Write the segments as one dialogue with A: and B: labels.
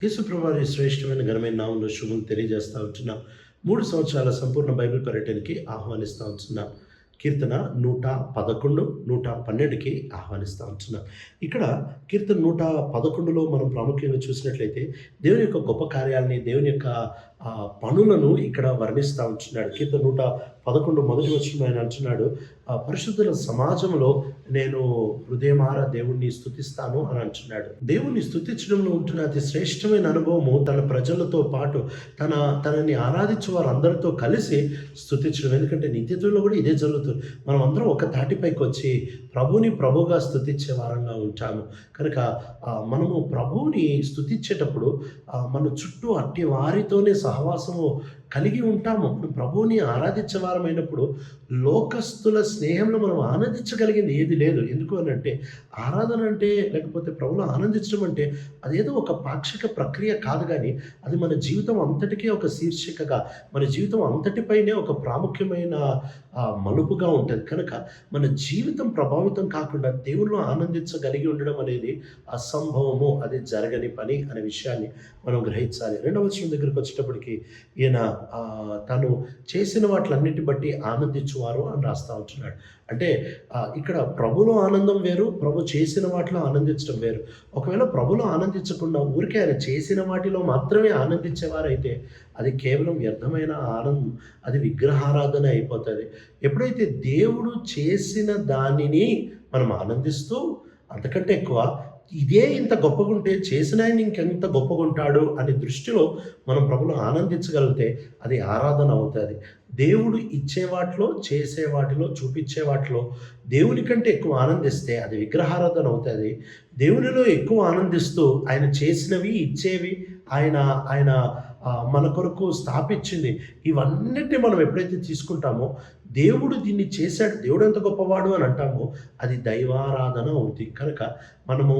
A: యేసుప్రభారి శ్రేష్టమైన ఘనమైన నామంలో శుభం తెలియజేస్తూ ఉంటున్నాం. మూడు సంవత్సరాల సంపూర్ణ బైబిల్ పర్యటనకి ఆహ్వానిస్తూ ఉంటున్నాం. కీర్తన నూట పదకొండు నూట పన్నెండుకి ఆహ్వానిస్తూ ఉంటున్నాం. ఇక్కడ కీర్తన నూట పదకొండులో మనం ప్రాముఖ్యంగా చూసినట్లయితే దేవుని యొక్క గొప్ప కార్యాలని దేవుని యొక్క పనులను ఇక్కడ వర్ణిస్తూ ఉంటున్నాడు. కీర్తన నూట పదకొండు మొదటి వచ్చిన ఆయన అంటున్నాడు ఆ, పరిశుద్ధుల సమాజంలో నేను హృదయమారా దేవుణ్ణి స్థుతిస్తాను అని అంటున్నాడు. దేవుణ్ణి స్థుతించడంలో ఉంటున్న అతి శ్రేష్టమైన అనుభవము తన ప్రజలతో పాటు తన తనని ఆరాధించే వారందరితో కలిసి స్థుతించడం ఎందుకంటే నిత్యత్వంలో కూడా ఇదే జరుగుతుంది. మనం అందరం ఒక తాటిపైకి వచ్చి ప్రభుని ప్రభుగా స్థుతించే వారంగా ఉంటాము. కనుక మనము ప్రభువుని స్థుతించేటప్పుడు మన చుట్టూ అట్టి వారితోనే సహవాసము కలిగి ఉంటాము. మనం ప్రభువుని ఆరాధించే వారమైనప్పుడు లోకస్తుల స్నేహంలో మనం ఆనందించగలిగింది ఏది లేదు. ఎందుకు అని అంటే ఆరాధన అంటే లేకపోతే ప్రభువును ఆనందించడం అంటే అదేదో ఒక పాక్షిక ప్రక్రియ కాదు కానీ అది మన జీవితం అంతటికే ఒక శీర్షికగా మన జీవితం అంతటిపైనే ఒక ప్రాముఖ్యమైన మలుపుగా ఉంటుంది. కనుక మన జీవితం ప్రభావితం కాకుండా దేవుళ్ళు ఆనందించగలిగి ఉండడం అనేది అసంభవము అది జరగని పని అనే విషయాన్ని మనం గ్రహించాలి. రెండవ వచనం దగ్గరికి వచ్చేటప్పటికి ఈయన తను చేసిన వాటిలన్నిటి బట్టి ఆనందించువారు అని రాస్తా ఉంటున్నాడు. అంటే ఇక్కడ ప్రభులో ఆనందం వేరు ప్రభు చేసిన వాటిలో ఆనందించడం వేరు. ఒకవేళ ప్రభులో ఆనందించకుండా ఊరికే ఆయన చేసిన వాటిలో మాత్రమే ఆనందించేవారైతే అది కేవలం వ్యర్థమైన ఆనందం అది విగ్రహారాధన అయిపోతుంది. ఎప్పుడైతే దేవుడు చేసిన దానిని మనం ఆనందిస్తూ అంతకంటే ఎక్కువ ఇదే ఇంత గొప్పగుంటే చేసిన ఆయన ఇంకెంత గొప్పగుంటాడు అనే దృష్టిలో మనం ప్రభులు ఆనందించగలిగితే అది ఆరాధన అవుతుంది. దేవుడు ఇచ్చే వాటిలో చేసే వాటిలో చూపించే వాటిలో దేవుని కంటే ఎక్కువ ఆనందిస్తే అది విగ్రహారాధన అవుతుంది. దేవునిలో ఎక్కువ ఆనందిస్తూ ఆయన చేసినవి ఇచ్చేవి ఆయన ఆయన మన కొరకు స్థాపించింది. ఇవన్నిటిని మనం ఎప్పుడైతే తీసుకుంటామో దేవుడు దీన్ని చేశాడు దేవుడు ఎంత గొప్పవాడు అని అంటామో అది దైవారాధన అవుతుంది కనుక మనము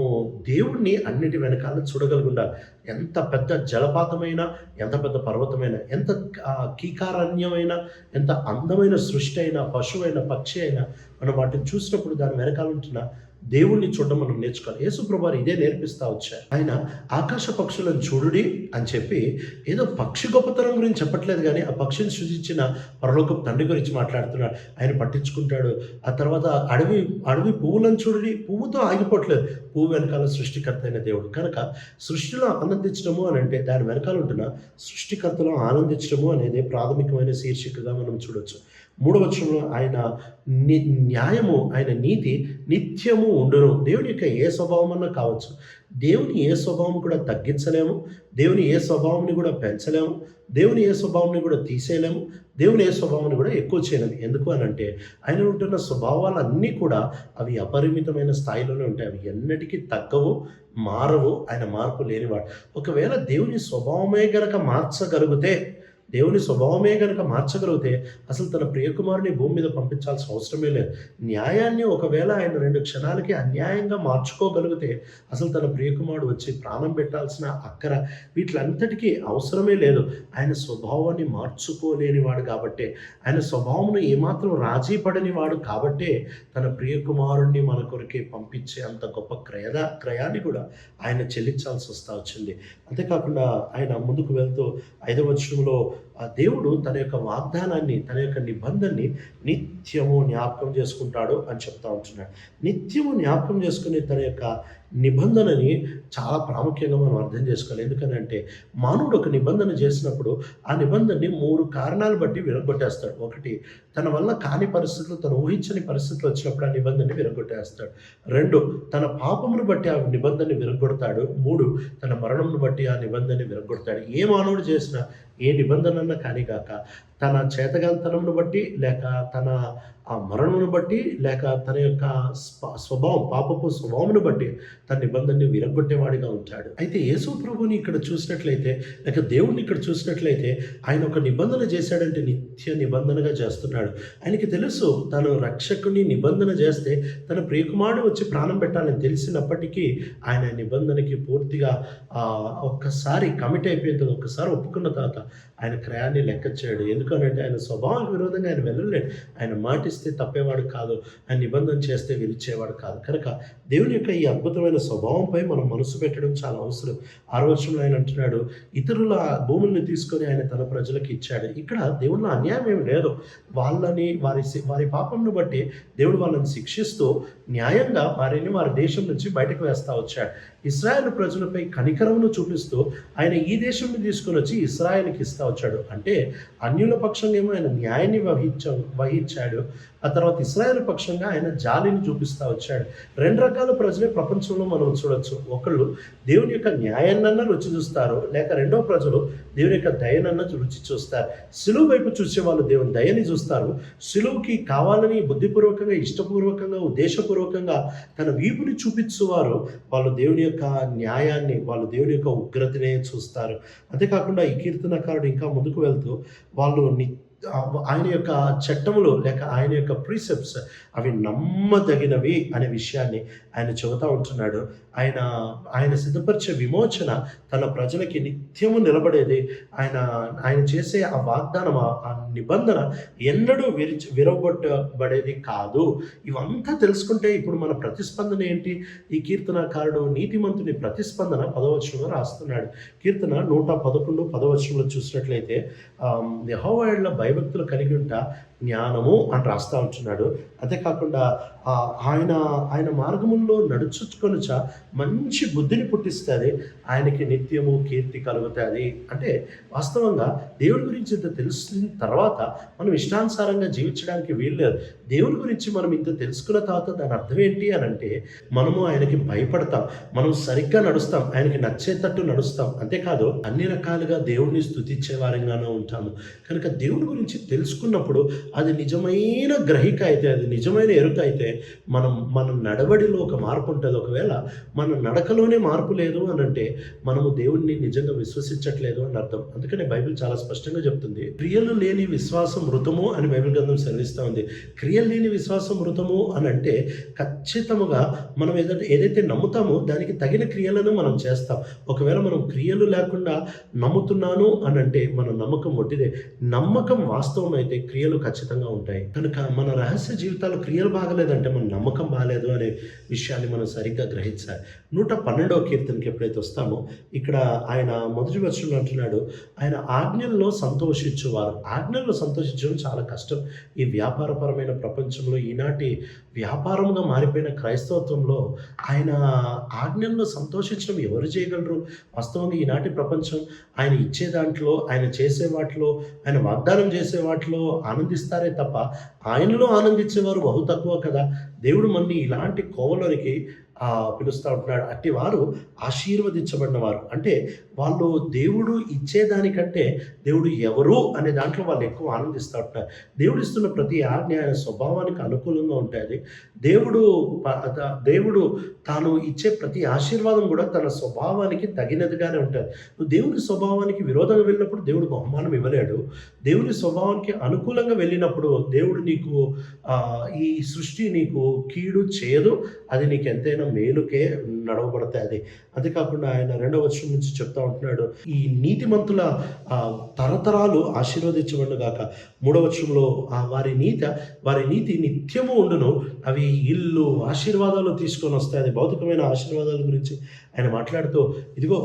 A: దేవుణ్ణి అన్నిటి వెనకాల చూడగలుగుండాలి ఎంత పెద్ద జలపాతమైన ఎంత పెద్ద పర్వతమైన ఎంత ఆ, కీకారణ్యమైన ఎంత అందమైన సృష్టి అయినా పశువైనా పక్షి అయినా మనం వాటిని చూసినప్పుడు దాని వెనకాల ఉంటున్న దేవుణ్ణి చూడడం మనం నేర్చుకోవాలి. యేసుప్రభారు ఇదే నేర్పిస్తా వచ్చారు. ఆయన ఆకాశ పక్షులను చూడుడి అని చెప్పి ఏదో పక్షి గొప్పతనం గురించి చెప్పట్లేదు కానీ ఆ పక్షిని సృజించిన పరలోకపు తండ్రి గురించి మాట్లాడుతున్నాడు. ఆయన పట్టించుకుంటాడు. ఆ తర్వాత అడవి అడవి పువ్వులను చూడుడి. పువ్వుతో ఆగిపోవట్లేదు. పువ్వు వెనకాల సృష్టికర్త అయిన దేవుడు. కనుక సృష్టిలో ఆనందించడము అని అంటే దాని వెనకాల ఉంటున్న సృష్టికర్తలో ఆనందించడము అనేది ప్రాథమికమైన శీర్షికగా మనం చూడొచ్చు. మూడవ వచనంలో ఆయన న్యాయము ఆయన నీతి నిత్యము ఉండరు దేవుని యొక్క ఏ స్వభావం అన్నా కావచ్చు. దేవుని ఏ స్వభావం కూడా తగ్గించలేము. దేవుని ఏ స్వభావాన్ని కూడా పెంచలేము. దేవుని ఏ స్వభావాన్ని కూడా తీసేయలేము. దేవుని ఏ స్వభావాన్ని కూడా ఎక్కువ చేయలేము. ఎందుకు అని అంటే ఆయన ఉంటున్న స్వభావాలన్నీ కూడా అవి అపరిమితమైన స్థాయిలోనే ఉంటాయి. అవి ఎన్నటికీ తగ్గవు మారవు. ఆయన మార్పు లేనివాడు. ఒకవేళ దేవుని స్వభావమే గనక మార్చగలిగితే దేవుని స్వభావమే కనుక మార్చగలిగితే అసలు తన ప్రియకుమారుని భూమి మీద పంపించాల్సిన అవసరమే లేదు. న్యాయాన్ని ఒకవేళ ఆయన రెండు క్షణాలకి అన్యాయంగా మార్చుకోగలిగితే అసలు తన ప్రియకుమారుడు వచ్చి ప్రాణం పెట్టాల్సిన అక్కర వీటిలంతటికీ అవసరమే లేదు. ఆయన స్వభావాన్ని మార్చుకోలేని వాడు కాబట్టే ఆయన స్వభావంను ఏమాత్రం రాజీ పడని వాడు కాబట్టే తన ప్రియకుమారుణ్ణి మన కొరికే పంపించే అంత గొప్ప క్రయద క్రయాన్ని కూడా ఆయన చెల్లించాల్సి వస్తా వచ్చింది. అంతేకాకుండా ఆయన ముందుకు వెళ్తూ ఐదవ వచనంలో ఆ దేవుడు తన యొక్క వాగ్దానాన్ని తన యొక్క నిబంధనని నిత్యము జ్ఞాపకం చేసుకుంటాడు అని చెప్తా ఉంటున్నాడు. నిత్యము జ్ఞాపకం చేసుకునే తన యొక్క నిబంధనని చాలా ప్రాముఖ్యంగా మనం అర్థం చేసుకోవాలి. ఎందుకనంటే మానవుడు ఒక నిబంధన చేసినప్పుడు ఆ నిబంధనని మూడు కారణాలు బట్టి విరగొట్టేస్తాడు ఒకటి తన వల్ల కాని పరిస్థితులు తను ఊహించని పరిస్థితులు వచ్చినప్పుడు ఆ నిబంధనని విరగొట్టేస్తాడు రెండు తన పాపమును బట్టి ఆ నిబంధనని విరగొడతాడు మూడు తన మరణమును బట్టి ఆ నిబంధనని విరగొడతాడు ఏ మానవుడు చేసినా ఏ నిబంధన కానీ కాక తన చేతగాంతనమును బట్టి లేక తన ఆ మరణమును బట్టి లేక తన యొక్క స్వభావం పాపపు స్వభావమును బట్టి తన నిబంధనని విరగొట్టేవాడిగా ఉంటాడు. అయితే యేసు ప్రభుని ఇక్కడ చూసినట్లయితే లేక దేవుణ్ణి ఇక్కడ చూసినట్లయితే ఆయన ఒక నిబంధన చేశాడంటే నిత్య నిబంధనగా చేస్తున్నాడు. ఆయనకి తెలుసు తను రక్షకుని నిబంధన చేస్తే తన ప్రియకుమారుడు వచ్చి ప్రాణం పెట్టాలని తెలిసినప్పటికీ ఆయన నిబంధనకి పూర్తిగా ఒక్కసారి కమిట్ అయిపోయిన తర్వాత ఒక్కసారి ఒప్పుకున్న తర్వాత ఆయన క్రయాన్ని లెక్క చేయడు. ఎందుకనంటే ఆయన స్వభావానికి విరోధంగా ఆయన వెళ్ళలేడు ఆయన మాటిస్తే తప్పేవాడు కాదు. ఆయన నిబంధన చేస్తే విరిచేవాడు కాదు. కనుక దేవుని యొక్క ఈ అద్భుతమైన స్వభావంపై మనం మనసు పెట్టడం చాలా అవసరం. ఆరోచనలో ఆయన అంటున్నాడు ఇతరుల భూముల్ని తీసుకొని ఆయన తన ప్రజలకు ఇచ్చాడు. ఇక్కడ దేవుళ్ళ అన్యాయం ఏమి లేదు. వాళ్ళని వారి వారి పాపంను బట్టి దేవుడు వాళ్ళని శిక్షిస్తూ న్యాయంగా వారిని వారి దేశం నుంచి బయటకు వేస్తా వచ్చాడు. ఇస్రాయేల్ ప్రజలపై కనికరమును చూపిస్తూ ఆయన ఈ దేశం తీసుకొని వచ్చి ఇస్రాయేల్కి ఇస్తా వచ్చాడు. అంటే అన్యుల పక్షంగా ఏమో ఆయన న్యాయాన్ని వహించ వహించాడు. ఆ తర్వాత ఇస్రాయేల్ పక్షంగా ఆయన జాలిని చూపిస్తా వచ్చాడు. రెండు రకాల ప్రజలే ప్రపంచంలో మనం చూడొచ్చు. ఒకళ్ళు దేవుని యొక్క న్యాయాన్నన్నా రుచి చూస్తారు. లేక రెండో ప్రజలు దేవుని యొక్క దయనన్న రుచి చూస్తారు. సిలువు వైపు చూసే వాళ్ళు దేవుని దయని చూస్తారు. సిలువుకి కావాలని బుద్ధిపూర్వకంగా ఇష్టపూర్వకంగా ఉద్దేశపూర్వకంగా తన వీపుని చూపించువారు వాళ్ళు దేవుని యొక్క న్యాయాన్ని వాళ్ళు దేవుని యొక్క ఉగ్రతనే చూస్తారు. అంతేకాకుండా ఈ కీర్తనకారుడు ఇంకా ముందుకు వెళ్తూ వాళ్ళు ని ఆయన యొక్క చట్టములు లేక ఆయన యొక్క ప్రీసెప్ట్స్ అవి నమ్మదగినవి అనే విషయాన్ని ఆయన చెబుతూ ఉంటున్నాడు. ఆయన ఆయన సిద్ధపరిచే విమోచన తన ప్రజలకి నిత్యము నిలబడేది. ఆయన ఆయన చేసే ఆ వాగ్దానం ఆ- నిబంధన ఎన్నడూ విరిచి విరవగొట్టబడేది కాదు. ఇవంతా తెలుసుకుంటే ఇప్పుడు మన ప్రతిస్పందన ఏంటి? ఈ కీర్తనకారుడు నీతిమంతుని ప్రతిస్పందన పదవచనంలో రాస్తున్నాడు. కీర్తన నూట పదకొండు పదవచనంలో చూసినట్లయితే యహోవాళ్ళ భయభక్తులు కలిగి ఉంటా. జ్ఞానము అని రాస్తా ఉంటున్నాడు. అంతేకాకుండా ఆ, ఆయన ఆయన మార్గముల్లో నడుచుకొనుచ మంచి బుద్ధిని పుట్టిస్తుంది. ఆయనకి నిత్యము కీర్తి కలుగుతుంది. అంటే వాస్తవంగా దేవుడి గురించి ఇంత తెలిసిన తర్వాత మనం ఇష్టానుసారంగా జీవించడానికి వీల్లేదు. దేవుడి గురించి మనం ఇంత తెలుసుకున్న తర్వాత దాని అర్థం ఏంటి అని అంటే మనము ఆయనకి భయపడతాం. మనం సరిగ్గా నడుస్తాం. ఆయనకి నచ్చేటట్టు నడుస్తాం. అంతేకాదు అన్ని రకాలుగా దేవుడిని స్థుతించే వారంగానే ఉంటాము. కనుక దేవుడి గురించి తెలుసుకున్నప్పుడు అది నిజమైన గ్రహిక అయితే అది నిజమైన ఎరుక అయితే మనం మన నడవడిలో ఒక మార్పు ఉంటుంది. ఒకవేళ మన నడకలోనే మార్పు లేదు అని అంటే మనము దేవుడిని నిజంగా విశ్వసించట్లేదు అని అర్థం. అందుకనే బైబిల్ చాలా స్పష్టంగా చెప్తుంది. క్రియలు లేని విశ్వాసం మృతము అని బైబిల్ గ్రంథం సెలవిస్తూ ఉంది. క్రియలు లేని విశ్వాసం మృతము అని అంటే ఖచ్చితముగా మనం ఏదైతే ఏదైతే నమ్ముతామో దానికి తగిన క్రియలను మనం చేస్తాం. ఒకవేళ మనం క్రియలు లేకుండా నమ్ముతున్నాను అని అంటే మన నమ్మకం ఒట్టిదే. నమ్మకం వాస్తవం అయితే క్రియలు ఖచ్చితంగా ఉంటాయి. కనుక మన రహస్య జీవితాలు క్రియలు బాగలేదంటే మన నమ్మకం బాగలేదు అనే విషయాన్ని మనం సరిగ్గా గ్రహించాలి. నూట పన్నెండవ కీర్తనకి ఎప్పుడైతే వస్తామో ఇక్కడ ఆయన మొదటి వర్షంలో అంటున్నాడు ఆయన ఆజ్ఞల్లో సంతోషించేవారు. ఆజ్ఞల్లో సంతోషించడం చాలా కష్టం. ఈ వ్యాపారపరమైన ప్రపంచంలో ఈనాటి వ్యాపారంగా మారిపోయిన క్రైస్తవత్వంలో ఆయన ఆజ్ఞల్లో సంతోషించడం ఎవరు చేయగలరు? వాస్తవంగా ఈనాటి ప్రపంచం ఆయన ఇచ్చే దాంట్లో ఆయన చేసే వాటిలో ఆయన వాగ్దానం చేసే వాటిలో చూపిస్తారే తప్ప ఆయనలో ఆనందించేవారు బహు తక్కువ కదా. దేవుడు మన్ని ఇలాంటి కోవలోనికి పిలుస్తూ ఉంటున్నాడు. అట్టి వారు ఆశీర్వదించబడిన వారు అంటే వాళ్ళు దేవుడు ఇచ్చేదానికంటే దేవుడు ఎవరు అనే దాంట్లో వాళ్ళు ఎక్కువ ఆనందిస్తూ ఉంటారు దేవుడు ఇస్తున్న ప్రతి ఆజ్ఞ ఆయన స్వభావానికి అనుకూలంగా ఉంటుంది. దేవుడు దేవుడు తాను ఇచ్చే ప్రతి ఆశీర్వాదం కూడా తన స్వభావానికి తగినదిగానే ఉంటుంది. నువ్వు దేవుని స్వభావానికి విరోధంగా వెళ్ళినప్పుడు దేవుడు బహుమానం ఇవ్వలేడు. దేవుని స్వభావానికి అనుకూలంగా వెళ్ళినప్పుడు దేవుడు నీకు ఆ, ఈ సృష్టి నీకు కీడు చేయదు అది నీకు ఎంతైనా మేలుకే నడవబడతాయి. అది అంతేకాకుండా ఆయన రెండవ వర్షం నుంచి చెప్తా ఉంటున్నాడు. ఈ నీతిమంతుల తరతరాలు ఆశీర్వదించబడిన గాక. మూడవ వచనంలో ఆ వారి నీత వారి నీతి నిత్యము ఉండును. అవి ఇల్లు ఆశీర్వాదాలు తీసుకొని వస్తాయి. అది భౌతికమైన ఆశీర్వాదాల గురించి ఆయన మాట్లాడుతూ ఇదిగో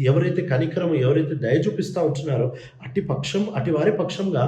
A: ఎవరైతే కనికరం ఎవరైతే దయ చూపిస్తూ ఉంటున్నారో అట్టి పక్షం అటు వారి పక్షంగా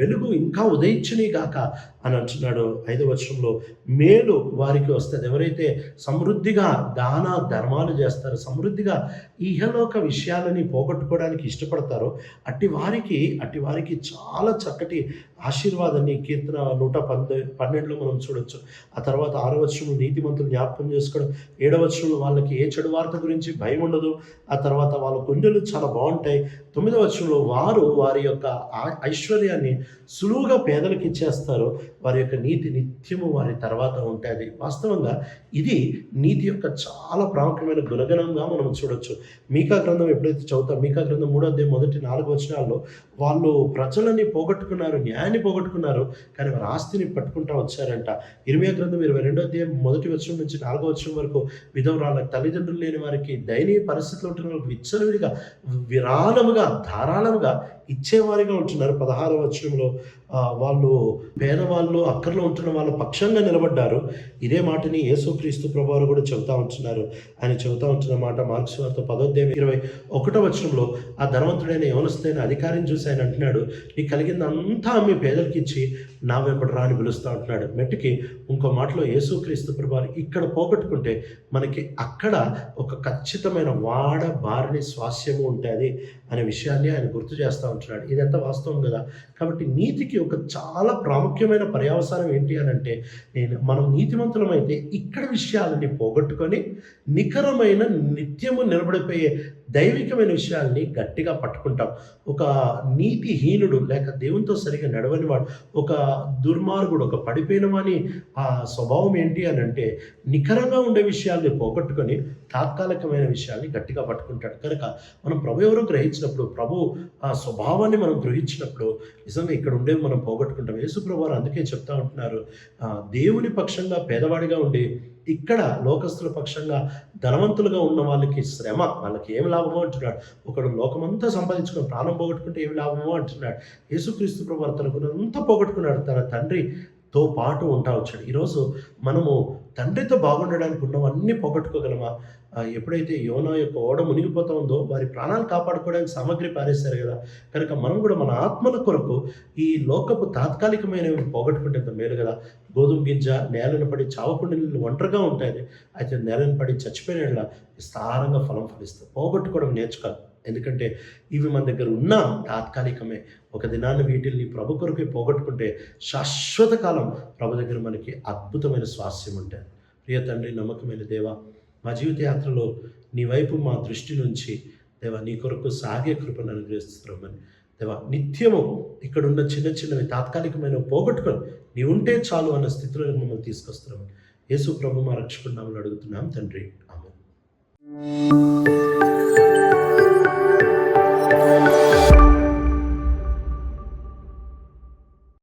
A: వెలుగు ఇంకా ఉదయించని గాక. అని అంటున్నాడు ఐదో వర్షంలో మేలు వారికి వస్తుంది. ఎవరైతే సమృద్ధిగా దాన ధర్మాలు చేస్తారో సమృద్ధిగా ఇహలోక విషయాలని పోగొట్టుకోవడానికి ఇష్టపడతారో అట్టి వారికి అట్టి వారికి చాలా చక్కటి ఆశీర్వాదాన్ని కీర్తన నూట పంద పన్నెండులో మనం చూడొచ్చు. ఆ తర్వాత ఆరో వర్షంలో నీతిమంతులు జ్ఞాపకం చేసుకోవడం ఏడవ వర్షంలో వాళ్ళకి ఏ చెడు వార్త గురించి భయం ఉండదు ఆ తర్వాత వాళ్ళ గుండెలు చాలా బాగుంటాయి. తొమ్మిదవ వారు వారి యొక్క ఐశ్వర్యాన్ని సులువుగా పేదలకు ఇచ్చేస్తారు. వారి యొక్క నీతి నిత్యము వారి తర్వాత ఉంటుంది. వాస్తవంగా ఇది నీతి యొక్క చాలా ప్రాముఖ్యమైన గుణగణంగా మనం చూడొచ్చు. మీకా గ్రంథం ఎప్పుడైతే చదువుతాం మీకా గ్రంథం మూడో అధ్యాయం మొదటి నాలుగు వచనాల్లో వాళ్ళు ప్రజలని పోగొట్టుకున్నారు న్యాయాన్ని పోగొట్టుకున్నారు కానీ వారి ఆస్తిని పట్టుకుంటా వచ్చారంట. ఇరవై గ్రంథం ఇరవై రెండో అధ్యాయం మొదటి వచనం నుంచి నాలుగో వచనం వరకు విధవరాళ్ళ తల్లిదండ్రులు లేని వారికి దయనీయ పరిస్థితులు ఉంటున్న వాళ్ళకి విచ్చలవిడిగా విరాళముగా ధారాళముగా ఇచ్చేవారిగా ఉంటున్నారు. పదహారవ వచనంలో వాళ్ళు పేదవాళ్ళు అక్కర్లో ఉంటున్న వాళ్ళ పక్షంగా నిలబడ్డారు. ఇదే మాటని యేసుక్రీస్తు ప్రభువారు కూడా చెబుతా ఉంటున్నారు. ఆయన చెబుతా ఉంటున్న మాట మార్క్స్ వార్త పదోధ్యాయం ఇరవై ఒకటో వచనంలో ఆ ధనవంతుడైన యవనస్తుడైన అధికారిని చూసి ఆయన అంటున్నాడు నీకు కలిగింది అంతా మీ పేదలకి ఇచ్చి నా వెంబడి రాని పిలుస్తూ ఉంటున్నాడు. మెట్టుకి ఇంకో మాటలో యేసుక్రీస్తు ప్రభువారు ఇక్కడ పోగొట్టుకుంటే మనకి అక్కడ ఒక ఖచ్చితమైన వాడ బారిని స్వాస్యము ఉంటుంది అనే విషయాన్ని ఆయన గుర్తు చేస్తా ఉంటున్నాడు. ఇదంతా వాస్తవం కదా? కాబట్టి నీతికి ఒక చాలా ప్రాముఖ్యమైన పర్యవసానం ఏంటి అని అంటే నేను మనం నీతిమంతులమైతే ఇక్కడ విషయాలని పోగొట్టుకొని నికరమైన నిత్యము నిలబడిపోయే దైవికమైన విషయాల్ని గట్టిగా పట్టుకుంటాం. ఒక నీతిహీనుడు లేక దేవునితో సరిగా నడవని వాడు ఒక దుర్మార్గుడు ఒక పడిపోయినవాని ఆ స్వభావం ఏంటి అని అంటే నికరంగా ఉండే విషయాల్ని పోగొట్టుకొని తాత్కాలికమైన విషయాల్ని గట్టిగా పట్టుకుంటాడు. కనుక మనం ప్రభు ఎవరో గ్రహించినప్పుడు ప్రభు ఆ స్వభావాన్ని మనం గ్రహించినప్పుడు నిజంగా ఇక్కడ ఉండేవి మనం పోగొట్టుకుంటాం. యేసుప్రభు ప్రభువారు అందుకే చెప్తా ఉంటున్నారు దేవుని పక్షంగా పేదవాడిగా ఉండి ఇక్కడ లోకస్తుల పక్షంగా ధనవంతులుగా ఉన్న వాళ్ళకి శ్రమ వాళ్ళకి ఏమి లాభమో అంటున్నాడు. ఒకడు లోకమంతా సంపాదించుకొని ప్రాణం పోగొట్టుకుంటే ఏమి లాభమో అంటున్నాడు. యేసుక్రీస్తు ప్రభు వారు తనకున్నంతా పోగొట్టుకున్నాడు. తన తండ్రితో పాటు ఉంటా వచ్చాడు. ఈరోజు మనము తండ్రితో బాగుండడానికి ఉన్నవన్నీ పోగొట్టుకోగలమా? ఎప్పుడైతే యోనా యొక్క ఓడ మునిగిపోతా ఉందో వారి ప్రాణాలు కాపాడుకోవడానికి సామగ్రి పారేశారు కదా. కనుక మనం కూడా మన ఆత్మల కొరకు ఈ లోకపు తాత్కాలికమైనవి పోగొట్టుకుంటే మేలు కదా. గోధుమ గింజ నేలను పడి చావకుండా నీళ్ళు ఒంటరిగా ఉంటాయి. అయితే నేలను పడి చచ్చిపోయిన విస్తారంగా ఫలం ఫలిస్తుంది. పోగొట్టుకోవడం నేర్చుకోవాలి. ఎందుకంటే ఇవి మన దగ్గర ఉన్న తాత్కాలికమే. ఒక దినాన్ని వీటిల్ని ప్రభు కొరకే పోగొట్టుకుంటే శాశ్వత కాలం ప్రభు దగ్గర మనకి అద్భుతమైన స్వాస్యం ఉంటుంది. ప్రియ తండ్రి నమ్మకమైన దేవ మా జీవిత యాత్రలో నీ వైపు మా దృష్టి నుంచి దేవా నీ కొరకు సాగే కృపను అనుగ్రహిస్తున్నామని దేవా నిత్యము ఇక్కడున్న చిన్న చిన్నవి తాత్కాలికమైన పోగొట్టుకొని నీ ఉంటే చాలు అన్న స్థితిలో మమ్మల్ని తీసుకొస్తున్నామని యేసు ప్రభు మా రక్షకుడు అడుగుతున్నాం తండ్రి. ఆమె